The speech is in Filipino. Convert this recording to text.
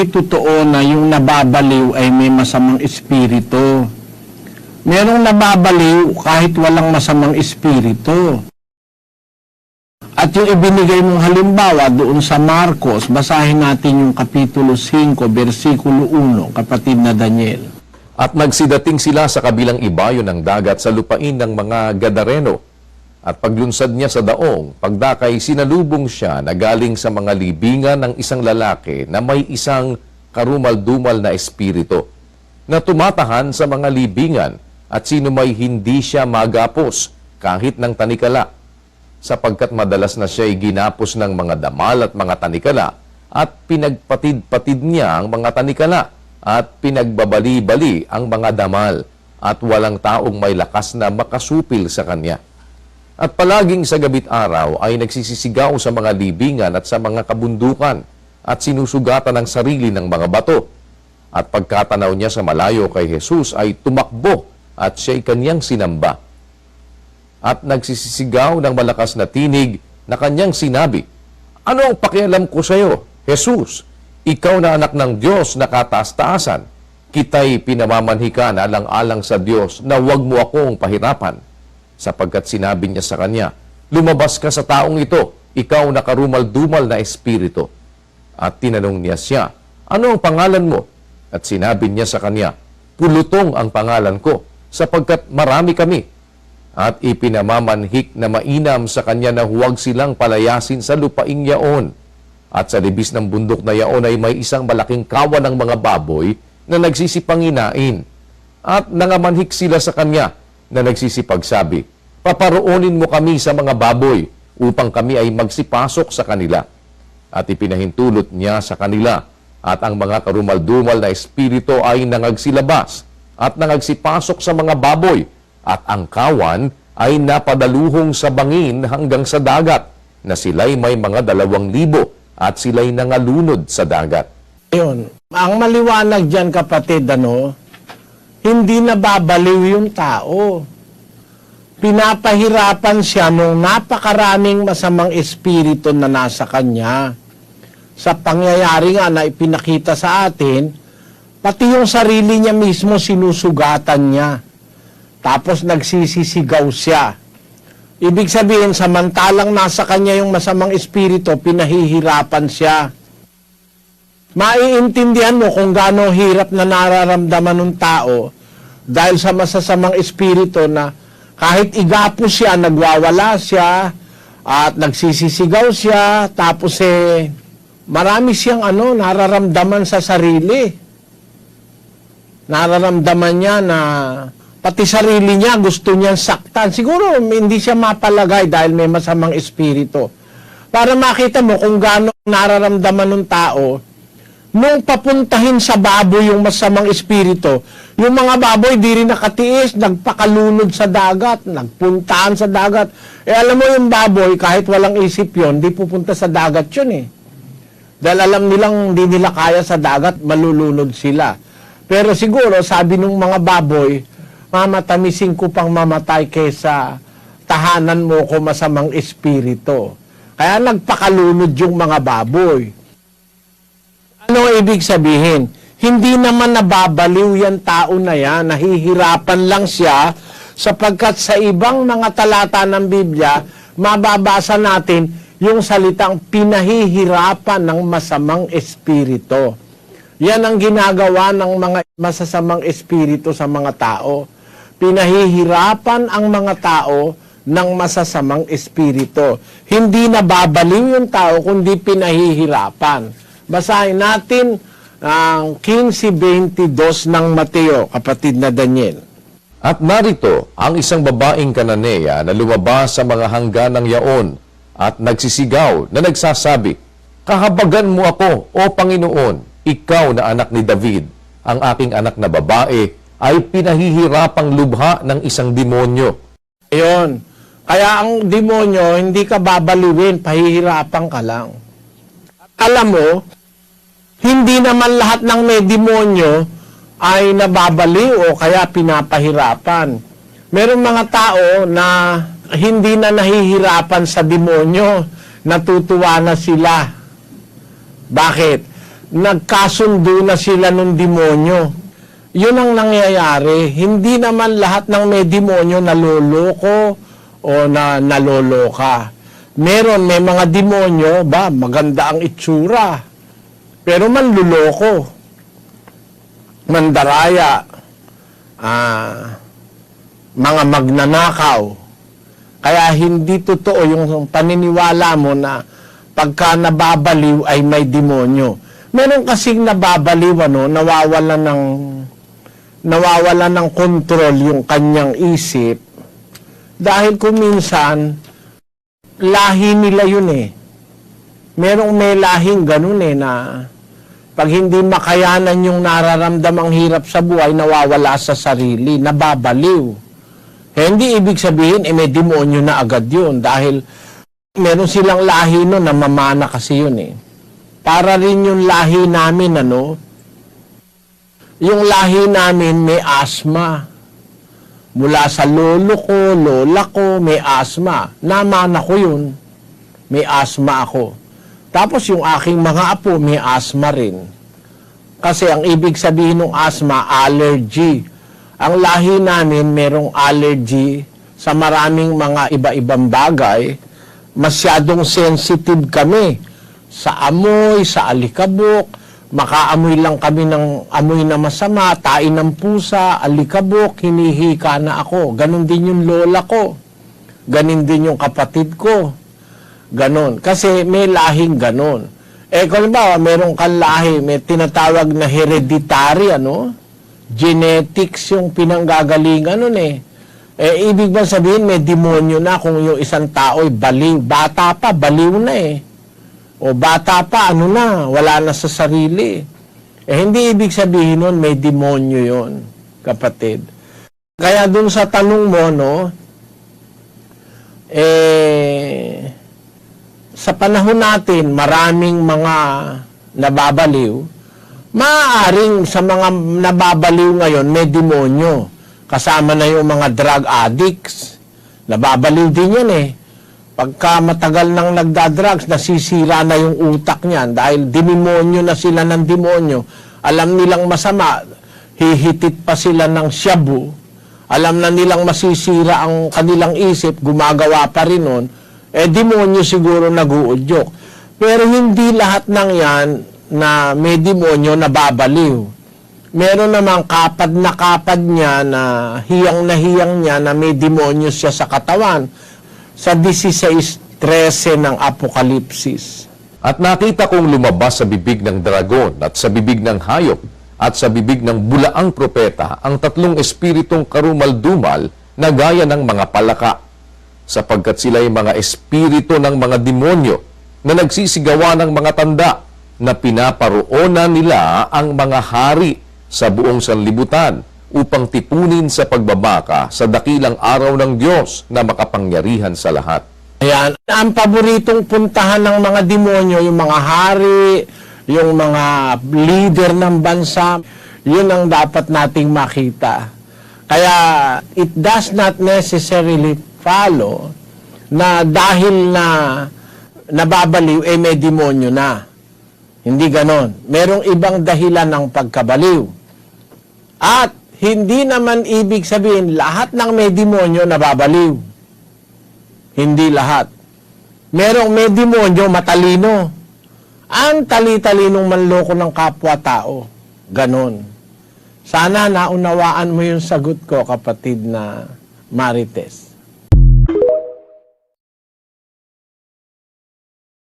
hindi totoo na yung nababaliw ay may masamang espiritu. Merong nababaliw kahit walang masamang espiritu. At yung ibinigay mong halimbawa doon sa Marcos, basahin natin yung Kapitulo 5, versikulo 1, kapatid na Daniel. At nagsidating sila sa kabilang ibayo ng dagat sa lupain ng mga Gadareno. At paglunsad niya sa daong, pagdakay sinalubong siya na galing sa mga libingan ng isang lalaki na may isang karumal-dumal na espiritu na tumatahan sa mga libingan at sino may hindi siya magapos kahit ng tanikala sapagkat madalas na siya'y ginapos ng mga damal at mga tanikala at pinagpatid-patid niya ang mga tanikala at pinagbabali-bali ang mga damal at walang taong may lakas na makasupil sa kanya. At palaging sa gabit araw ay nagsisisigaw sa mga libingan at sa mga kabundukan at sinusugatan ang sarili ng mga bato. At pagkatanaw niya sa malayo kay Jesus ay tumakbo at siya'y kanyang sinamba at nagsisisigaw ng malakas na tinig na kanyang sinabi, Ano ang pakialam ko sa iyo, Jesus? Ikaw na anak ng Diyos na kataas-taasan. Kita'y pinamamanhikan alang-alang sa Diyos na huwag mo akong pahirapan. Sapagkat sinabi niya sa kanya, Lumabas ka sa taong ito, ikaw na karumal-dumal na espiritu. At tinanong niya siya, Ano ang pangalan mo? At sinabi niya sa kanya, Pulutong ang pangalan ko, sapagkat marami kami at ipinamamanhik na mainam sa kanya na huwag silang palayasin sa lupaing yaon. At sa libis ng bundok na yaon ay may isang malaking kawan ng mga baboy na nagsisipanginain. At nangamanhik sila sa kanya na nagsisipagsabi, Paparoonin mo kami sa mga baboy upang kami ay magsipasok sa kanila. At ipinahintulot niya sa kanila at ang mga karumaldumal na espiritu ay nangagsilabas at nangagsipasok sa mga baboy at ang kawan ay napadaluhong sa bangin hanggang sa dagat na sila'y may mga dalawang libo at sila'y nangalunod sa dagat. Yun. Ang maliwanag dyan, kapatid, ano, hindi nababaliw yung tao. Pinapahirapan siya nung napakaraming masamang espiritu na nasa kanya. Sa pangyayari nga na ipinakita sa atin, pati yung sarili niya mismo sinusugatan niya. Tapos nagsisisigaw siya. Ibig sabihin, samantalang nasa kanya yung masamang espiritu, pinahihirapan siya. Maiintindihan mo kung gaano hirap na nararamdaman ng tao dahil sa masasamang espiritu na kahit igapo siya, nagwawala siya, at nagsisisigaw siya, tapos eh, marami siyang ano, nararamdaman sa sarili. Nararamdaman niya na pati sarili niya gusto niyang saktan. Siguro hindi siya mapalagay dahil may masamang espiritu. Para makita mo kung gaano nararamdaman ng tao, nung papuntahin sa baboy yung masamang espiritu, yung mga baboy di rin nakatiis, nagpakalunod sa dagat, nagpuntahan sa dagat. Eh alam mo yung baboy, kahit walang isip yon di pupunta sa dagat yun eh. Dahil alam nilang hindi nila kaya sa dagat, malulunod sila. Pero siguro, sabi nung mga baboy, mamatamisin ko pang mamatay kaysa tahanan mo ko masamang espiritu. Kaya nagpakalunod yung mga baboy. Ibig sabihin? Hindi naman nababaliw yan tao na yan, nahihirapan lang siya sapagkat sa ibang mga talata ng Biblia, mababasa natin yung salitang pinahihirapan ng masamang espiritu. Yan ang ginagawa ng mga masasamang espiritu sa mga tao. Pinahihirapan ang mga tao ng masasamang espiritu. Hindi nababaliw yung tao, kundi pinahihirapan. Basahin natin ang 15.22 ng Mateo, kapatid na Daniel. At narito ang isang babaeng kananea na lumabas sa mga hanggan ng yaon at nagsisigaw na nagsasabi, Kahabagan mo ako, O Panginoon, ikaw na anak ni David, ang aking anak na babae ay pinahihirapang lubha ng isang demonyo. Ayun. Kaya ang demonyo, hindi ka babaliwin, pahihirapan ka lang. Alam mo, hindi naman lahat ng may demonyo ay nababaliw o kaya pinapahirapan. Meron mga tao na hindi na nahihirapan sa demonyo, natutuwa na sila. Bakit? nagkasundo na sila ng demonyo. Yun ang nangyayari. Hindi naman lahat ng may demonyo naloloko o na naloloka. Meron, may mga demonyo, ba, maganda ang itsura. Pero manluloko. Mandaraya. Ah, mga magnanakaw. Kaya hindi totoo yung paniniwala mo na pagka nababaliw ay may demonyo. Meron kasing nababaliw ano, nawawala ng nawawala ng kontrol yung kanyang isip dahil kung minsan lahi nila yun eh. Merong may lahing ganun eh na pag hindi makayanan yung nararamdamang hirap sa buhay, nawawala sa sarili, nababaliw. Eh, hindi ibig sabihin, eh, may demonyo na agad yun dahil meron silang lahi no na mamana kasi yun eh. Para rin yung lahi namin, ano, yung lahi namin may asma. Mula sa lolo ko, lola ko, may asma. Namana ko yun. May asma ako. Tapos yung aking mga apo, may asma rin. Kasi ang ibig sabihin ng asma, allergy. Ang lahi namin merong allergy sa maraming mga iba-ibang bagay. Masyadong sensitive kami sa amoy, sa alikabok. Makaamoy lang kami ng amoy na masama, tain ng pusa, alikabok, hinihika na ako. Ganon din yung lola ko. Ganon din yung kapatid ko. Ganon. Kasi may lahing ganon. Eh, kung ba, meron kang lahi, may tinatawag na hereditary, ano? Genetics yung pinanggagalingan nun eh. Eh, ibig ba sabihin, may demonyo na kung yung isang tao'y baliw. Bata pa, baliw na eh. O bata pa, ano na, wala na sa sarili. Eh, hindi ibig sabihin nun, may demonyo yon kapatid. Kaya dun sa tanong mo, no, eh, sa panahon natin, maraming mga nababaliw, maaaring sa mga nababaliw ngayon, may demonyo. Kasama na yung mga drug addicts. Nababaliw din yan eh. Pagka matagal nang nagda-drugs, nasisira na yung utak niyan dahil dinimonyo na sila ng demonyo. Alam nilang masama, hihitit pa sila ng shabu. Alam na nilang masisira ang kanilang isip, gumagawa pa rin nun. Eh, demonyo siguro nag-uudyok. Pero hindi lahat ng yan na may demonyo nababaliw. Meron namang kapad na kapad niya na hiyang na hiyang niya na may demonyo siya sa katawan sa 16.13 ng Apokalipsis. At nakita kong lumabas sa bibig ng dragon at sa bibig ng hayop at sa bibig ng bulaang propeta ang tatlong espiritong karumal-dumal na gaya ng mga palaka sapagkat sila ay mga espiritu ng mga demonyo na nagsisigawa ng mga tanda na pinaparoonan nila ang mga hari sa buong sanlibutan upang tipunin sa pagbabaka sa dakilang araw ng Diyos na makapangyarihan sa lahat. Ayan, ang paboritong puntahan ng mga demonyo, yung mga hari, yung mga leader ng bansa, yun ang dapat nating makita. Kaya it does not necessarily follow na dahil na nababaliw, eh may demonyo na. Hindi ganon. Merong ibang dahilan ng pagkabaliw. At hindi naman ibig sabihin lahat ng may demonyo nababaliw. Hindi lahat. Merong may demonyo matalino. Ang tali-talinong manloko ng kapwa-tao. Ganon. Sana naunawaan mo yung sagot ko, kapatid na Marites.